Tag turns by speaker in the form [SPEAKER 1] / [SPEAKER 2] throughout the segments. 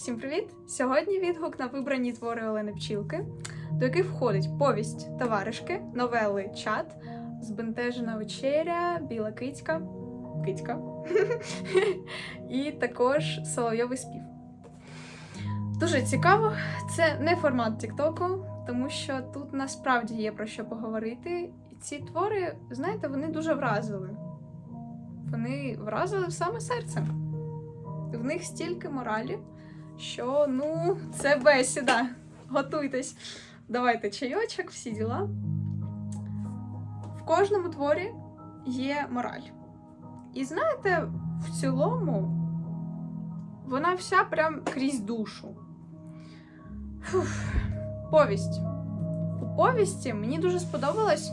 [SPEAKER 1] Всім привіт! Сьогодні відгук на вибрані твори Олени Пчілки, до яких входить повість Товаришки, новели Чат, Збентежена вечеря, Біла кицька, кицька і також Соловйовий спів. Дуже цікаво, це не формат Тіктоку, тому що тут насправді є про що поговорити. І ці твори, знаєте, вони дуже вразили. Вони вразили в саме серце. В них стільки моралі, що ну, це бесіда. Готуйтесь. Давайте чайочок, всі діла. В кожному творі є мораль. І знаєте, в цілому вона вся прям крізь душу. Фух. Повість. У повісті мені дуже сподобалось,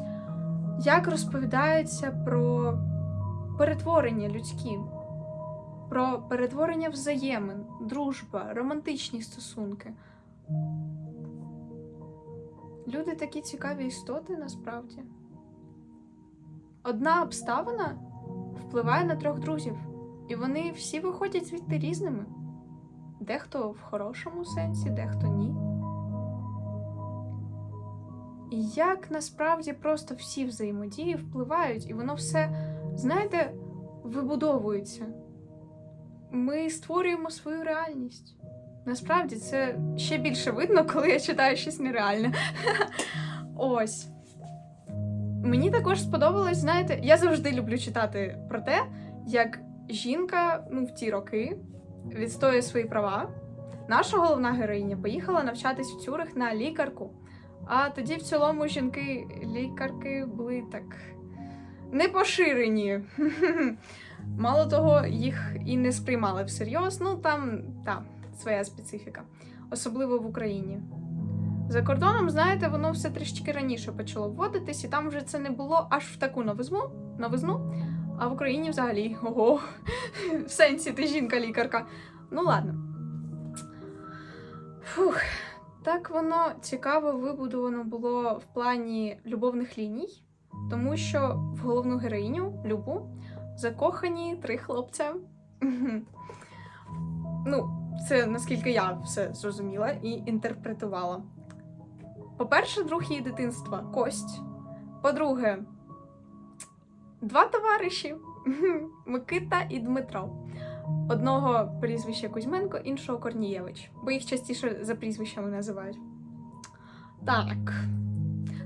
[SPEAKER 1] як розповідається про перетворення людські, про перетворення взаємин, дружба, романтичні стосунки. Люди такі цікаві істоти насправді. Одна обставина впливає на трьох друзів, і вони всі виходять звідти різними. Дехто в хорошому сенсі, дехто ні. І як насправді просто всі взаємодії впливають, і воно все, знаєте, вибудовується. Ми створюємо свою реальність. Насправді це ще більше видно, коли я читаю щось нереальне. Ось. Мені також сподобалось, знаєте, я завжди люблю читати про те, як жінка ну, в ті роки відстоює свої права. Наша головна героїня поїхала навчатись в Цюрих на лікарку. А тоді в цілому жінки-лікарки були так не поширені. Мало того, їх і не сприймали всерйоз. Ну там та, своя специфіка, особливо в Україні. За кордоном, знаєте, воно все трішки раніше почало вводитись, і там вже це не було аж в таку новизну, новизну. А в Україні взагалі ого, в сенсі ти жінка-лікарка. Ну ладно. Фух. Так воно цікаво вибудовано було в плані любовних ліній, тому що в головну героїню Любу закохані три хлопця. Ну, це наскільки я все зрозуміла і інтерпретувала. По-перше, друг її дитинства Кость. По-друге, два товариші Микита і Дмитро. Одного прізвище Кузьменко, іншого Корнієвич, бо їх частіше за прізвищами називають. Так.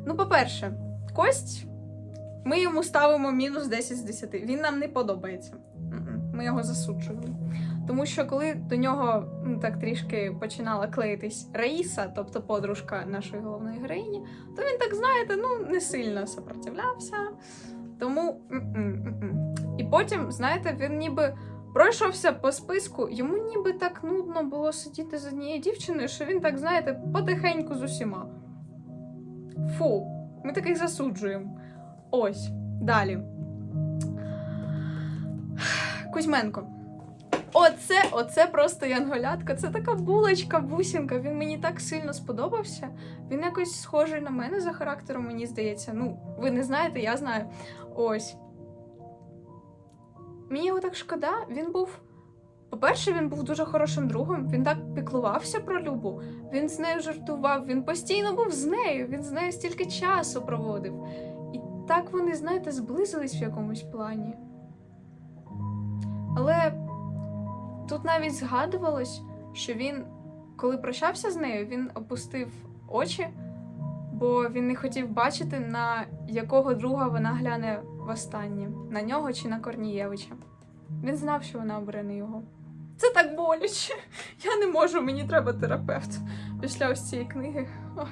[SPEAKER 1] Ну, по-перше, Кость ми йому ставимо мінус 10 з 10. Він нам не подобається. Ми його засуджуємо. Тому що коли до нього ну, так трішки починала клеїтись Раїса, тобто подружка нашої головної героїні, то він так, знаєте, ну не сильно сопротивлявся. Тому. І потім, знаєте, він ніби пройшовся по списку, йому ніби так нудно було сидіти з однією дівчиною, що він так, знаєте, потихеньку з усіма. Фу, ми таких засуджуємо. Ось, далі. Кузьменко. Оце, оце просто янголятка. Це така булочка, бусінка. Він мені так сильно сподобався. Він якось схожий на мене за характером, мені здається. Ну, ви не знаєте, я знаю. Ось. Мені його так шкода. Він був. По-перше, він був дуже хорошим другом. Він так піклувався про Любу. Він з нею жартував, він постійно був з нею, він з нею стільки часу проводив. Так вони, знаєте, зблизились в якомусь плані. Але тут навіть згадувалось, що він, коли прощався з нею, він опустив очі, бо він не хотів бачити, на якого друга вона гляне востаннє на нього чи на Корнієвича. Він знав, що вона обере не його. Це так боляче. Я не можу, мені треба терапевт після ось цієї книги. Ох,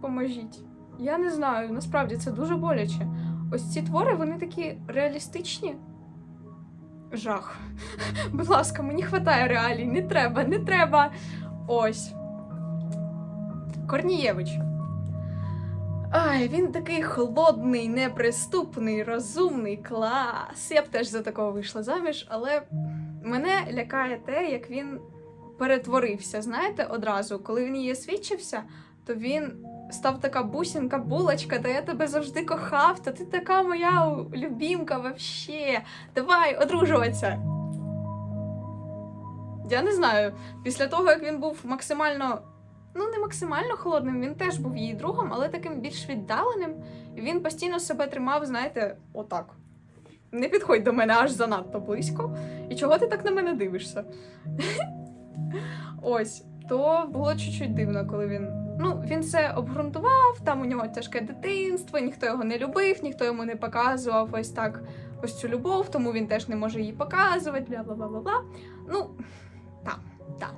[SPEAKER 1] поможіть. Я не знаю, насправді це дуже боляче. Ось ці твори, вони такі реалістичні. Жах. Будь ласка, мені хватає реалій. Не треба, не треба. Ось. Корнієвич. Ай, він такий холодний, неприступний, розумний, клас. Я б теж за такого вийшла заміж, але мене лякає те, як він перетворився. Знаєте, одразу, коли він її освідчився, то він став така бусінка, булочка, та я тебе завжди кохав, та ти така моя любімка вообще. Давай одружуватися. Я не знаю, після того, як він був максимально, ну не максимально холодним, він теж був її другом, але таким більш віддаленим. Він постійно себе тримав, знаєте, отак. Не підходь до мене аж занадто близько. І чого ти так на мене дивишся? Ось, то було чуть-чуть дивно, коли він. Ну, він це обґрунтував, там у нього тяжке дитинство, ніхто його не любив, ніхто йому не показував ось так ось цю любов, тому він теж не може її показувати, бла бла бла бла. Ну, так, так.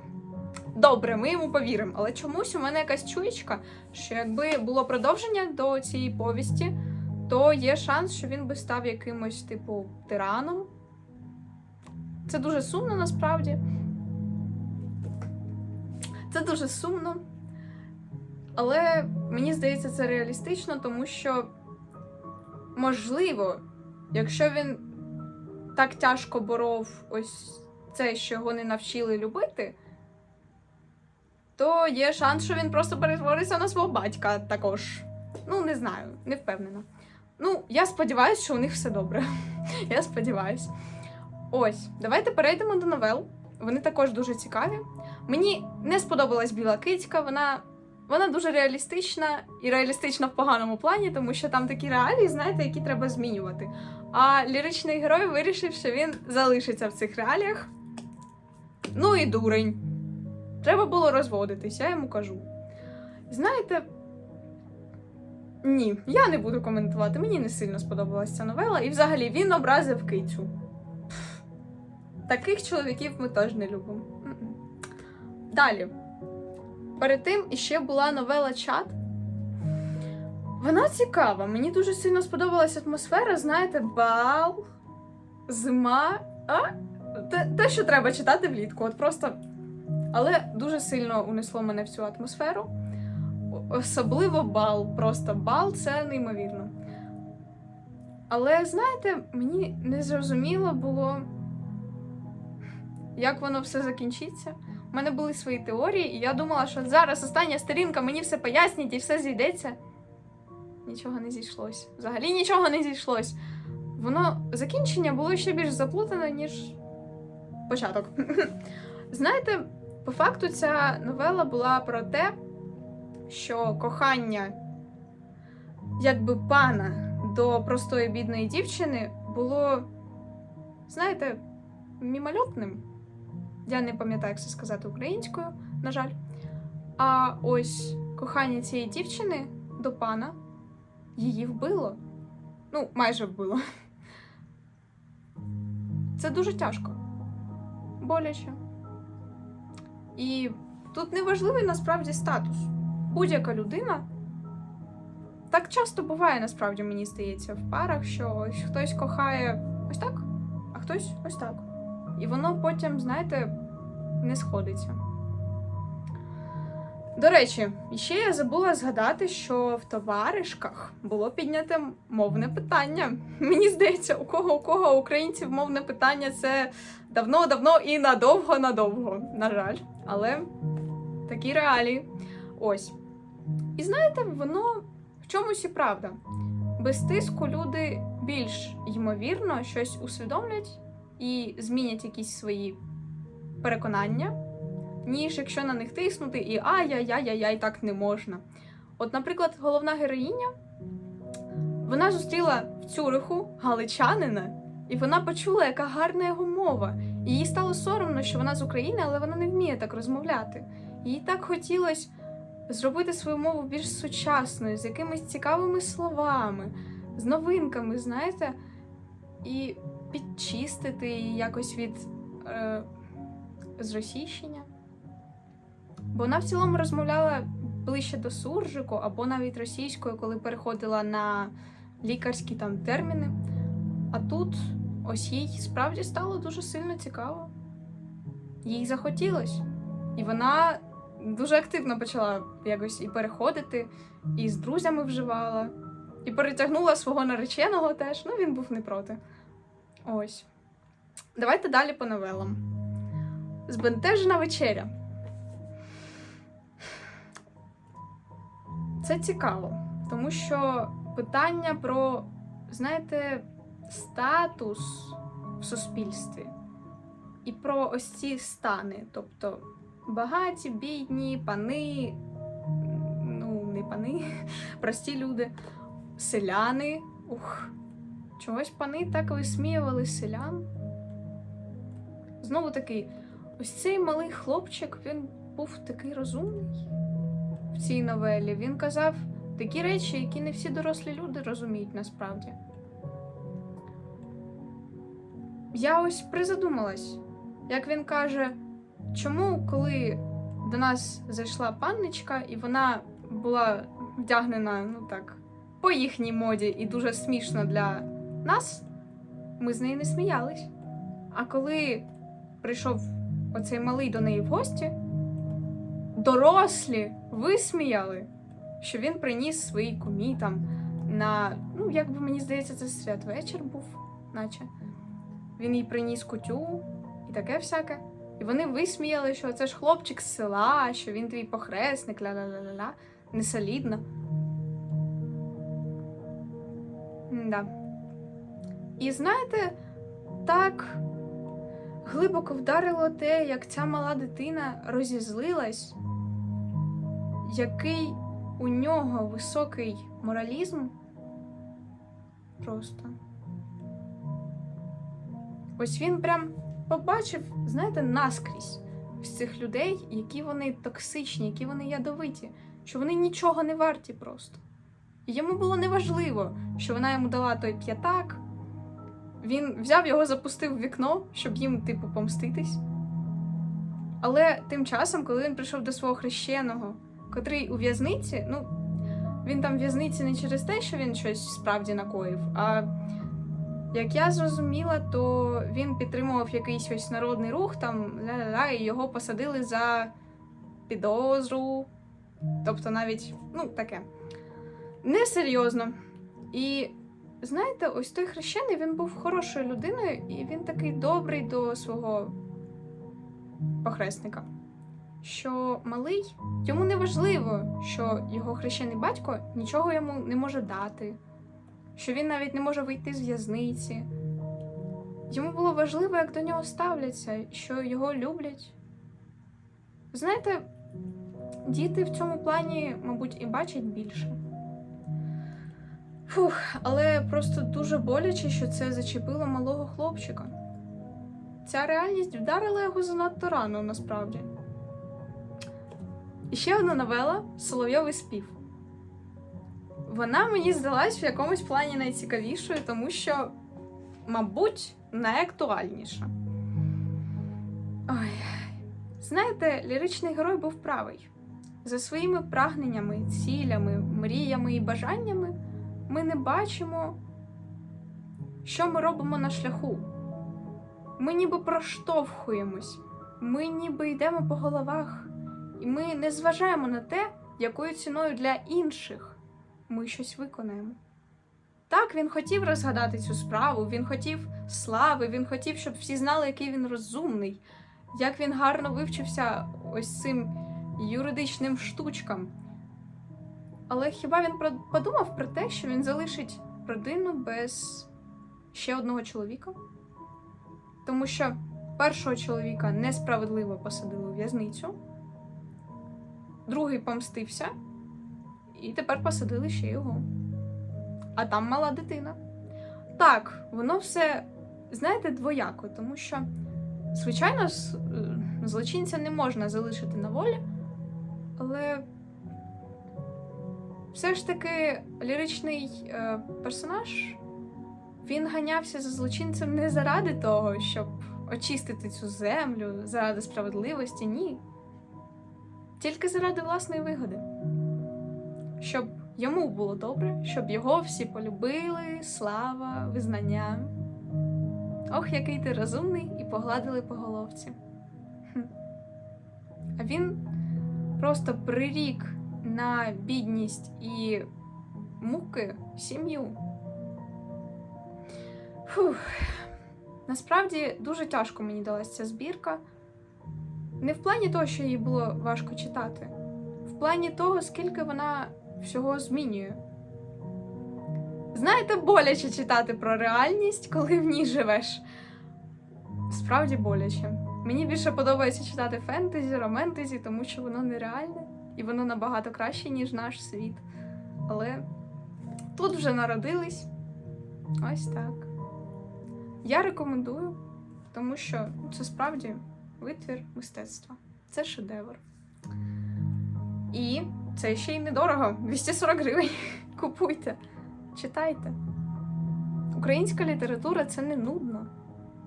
[SPEAKER 1] Добре, ми йому повіримо, але чомусь у мене якась чуєчка, що якби було продовження до цієї повісті, то є шанс, що він би став якимось, типу, тираном. Це дуже сумно насправді. Це дуже сумно. Але мені здається, це реалістично, тому що, можливо, якщо він так тяжко боров ось це, що його не навчили любити, то є шанс, що він просто перетвориться на свого батька також. Ну, не знаю, не впевнена. Ну, я сподіваюся, що у них все добре. я сподіваюся. Ось, давайте перейдемо до новел. Вони також дуже цікаві. Мені не сподобалась біла кицька, вона, вона дуже реалістична і реалістична в поганому плані, тому що там такі реалії, знаєте, які треба змінювати. А ліричний герой вирішив, що він залишиться в цих реаліях. Ну і дурень. Треба було розводитись, я йому кажу. Знаєте, ні, я не буду коментувати. Мені не сильно сподобалася ця новела, і взагалі він образив кицю. Таких чоловіків ми теж не любимо. Далі. Перед тим іще була новела Чат. Вона цікава. Мені дуже сильно сподобалася атмосфера. Знаєте, бал, зима. А? Те, те, що треба читати влітку. От просто. Але дуже сильно унесло мене в цю атмосферу. Особливо бал. Просто бал це неймовірно. Але знаєте, мені не зрозуміло було, як воно все закінчиться. У мене були свої теорії, і я думала, що зараз остання сторінка мені все пояснить і все зійдеться. Нічого не зійшлось. Взагалі нічого не зійшлось. Воно закінчення було ще більш заплутане, ніж початок. Знаєте, по факту ця новела була про те, що кохання якби пана до простої бідної дівчини було, знаєте, мімольотним. Я не пам'ятаю, як це сказати українською, на жаль. А ось кохання цієї дівчини до пана її вбило. Ну, майже вбило. Це дуже тяжко. Боляче. І тут неважливий насправді статус. Будь-яка людина. Так часто буває, насправді, мені здається, в парах, що ось хтось кохає ось так, а хтось ось так. І воно потім, знаєте, не сходиться. До речі, ще я забула згадати, що в товаришках було підняте мовне питання. Мені здається, у кого у кого українців мовне питання це давно-давно і надовго-надовго, на жаль. Але такі реалії. Ось. І знаєте, воно в чомусь і правда. Без тиску люди більш ймовірно щось усвідомлять і змінять якісь свої переконання, ніж якщо на них тиснути і ай-яй-яй-яй, так не можна. От, наприклад, головна героїня вона зустріла в Цюриху галичанина, і вона почула, яка гарна його мова. Їй стало соромно, що вона з України, але вона не вміє так розмовляти. Їй так хотілося зробити свою мову більш сучасною, з якимись цікавими словами, з новинками, знаєте, і підчистити її якось від е, зросійщення. Бо вона в цілому розмовляла ближче до суржику або навіть російською, коли переходила на лікарські там терміни. А тут ось їй справді стало дуже сильно цікаво. Їй захотілось. І вона дуже активно почала якось і переходити, і з друзями вживала, і перетягнула свого нареченого теж. Ну, він був не проти. Ось. Давайте далі по новелам. Збентежена вечеря. Це цікаво, тому що питання про, знаєте, статус в суспільстві і про ось ці стани, тобто багаті, бідні, пани, ну, не пани, прості люди, селяни. Ух, чогось пани так висміювали селян. Знову таки, ось цей малий хлопчик, він був такий розумний в цій новелі. Він казав такі речі, які не всі дорослі люди розуміють насправді. Я ось призадумалась, як він каже, чому, коли до нас зайшла панночка, і вона була вдягнена, ну так, по їхній моді і дуже смішно для нас, ми з нею не сміялись. А коли прийшов оцей малий до неї в гості, дорослі висміяли, що він приніс своїй кумі там на, ну, як би мені здається, це святвечір був, наче. Він їй приніс кутю і таке всяке. І вони висміяли, що це ж хлопчик з села, що він твій похресник, ля-ля-ля-ля, несолідно. Да. І знаєте, так глибоко вдарило те, як ця мала дитина розізлилась, який у нього високий моралізм. Просто. Ось він прям побачив, знаєте, наскрізь ось цих людей, які вони токсичні, які вони ядовиті, що вони нічого не варті просто. І йому було неважливо, що вона йому дала той п'ятак. Він взяв його, запустив в вікно, щоб їм, типу, помститись. Але тим часом, коли він прийшов до свого хрещеного, котрий у в'язниці, ну, він там в в'язниці не через те, що він щось справді накоїв, а як я зрозуміла, то він підтримував якийсь ось народний рух, там ля-ля-ля, і його посадили за підозру. Тобто навіть, ну, таке. Несерйозно. І знаєте, ось той хрещений він був хорошою людиною, і він такий добрий до свого похресника. Що малий, йому не важливо, що його хрещений батько нічого йому не може дати, що він навіть не може вийти з в'язниці. Йому було важливо, як до нього ставляться, що його люблять. Знаєте, діти в цьому плані, мабуть, і бачать більше. Фух, але просто дуже боляче, що це зачепило малого хлопчика. Ця реальність вдарила його занадто рано, насправді. І ще одна новела Соловйовий спів. Вона мені здалась в якомусь плані найцікавішою, тому що, мабуть, найактуальніша. Ой. Знаєте, ліричний герой був правий. За своїми прагненнями, цілями, мріями і бажаннями ми не бачимо, що ми робимо на шляху. Ми ніби проштовхуємось, ми ніби йдемо по головах, і ми не зважаємо на те, якою ціною для інших ми щось виконаємо. Так, він хотів розгадати цю справу, він хотів слави, він хотів, щоб всі знали, який він розумний, як він гарно вивчився ось цим юридичним штучкам. Але хіба він подумав про те, що він залишить родину без ще одного чоловіка? Тому що першого чоловіка несправедливо посадили у в'язницю, другий помстився, і тепер посадили ще його. А там мала дитина. Так, воно все, знаєте, двояко, тому що, звичайно, е, злочинця не можна залишити на волі, але все ж таки ліричний е, персонаж він ганявся за злочинцем не заради того, щоб очистити цю землю, заради справедливості, ні. Тільки заради власної вигоди. Щоб йому було добре, щоб його всі полюбили, слава, визнання. Ох, який ти розумний, і погладили по головці. Хм. А він просто прирік на бідність і муки сім'ю. Фух. Насправді дуже тяжко мені далася ця збірка. Не в плані того, що її було важко читати, в плані того, скільки вона всього змінює. Знаєте, боляче читати про реальність, коли в ній живеш. справді боляче. Мені більше подобається читати фентезі, романтезі, тому що воно нереальне і воно набагато краще, ніж наш світ. Але тут вже народились. Ось так. Я рекомендую, тому що це справді витвір мистецтва. Це шедевр. І це ще й недорого. 240 гривень. Купуйте, читайте. Українська література це не нудно.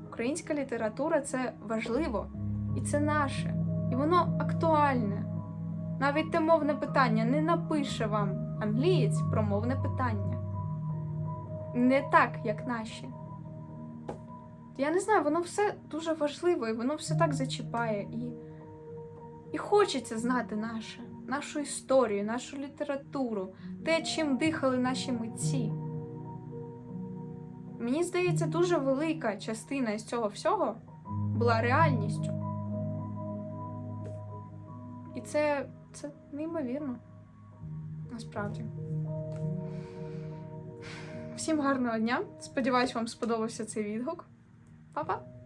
[SPEAKER 1] Українська література це важливо. І це наше. І воно актуальне. Навіть те мовне питання не напише вам англієць про мовне питання. Не так, як наші. Я не знаю, воно все дуже важливо, і воно все так зачіпає. І, і хочеться знати наше, нашу історію, нашу літературу, те, чим дихали наші митці. Мені здається, дуже велика частина із цього всього була реальністю. І це, це неймовірно. Насправді. Всім гарного дня. Сподіваюсь, вам сподобався цей відгук. Па-па!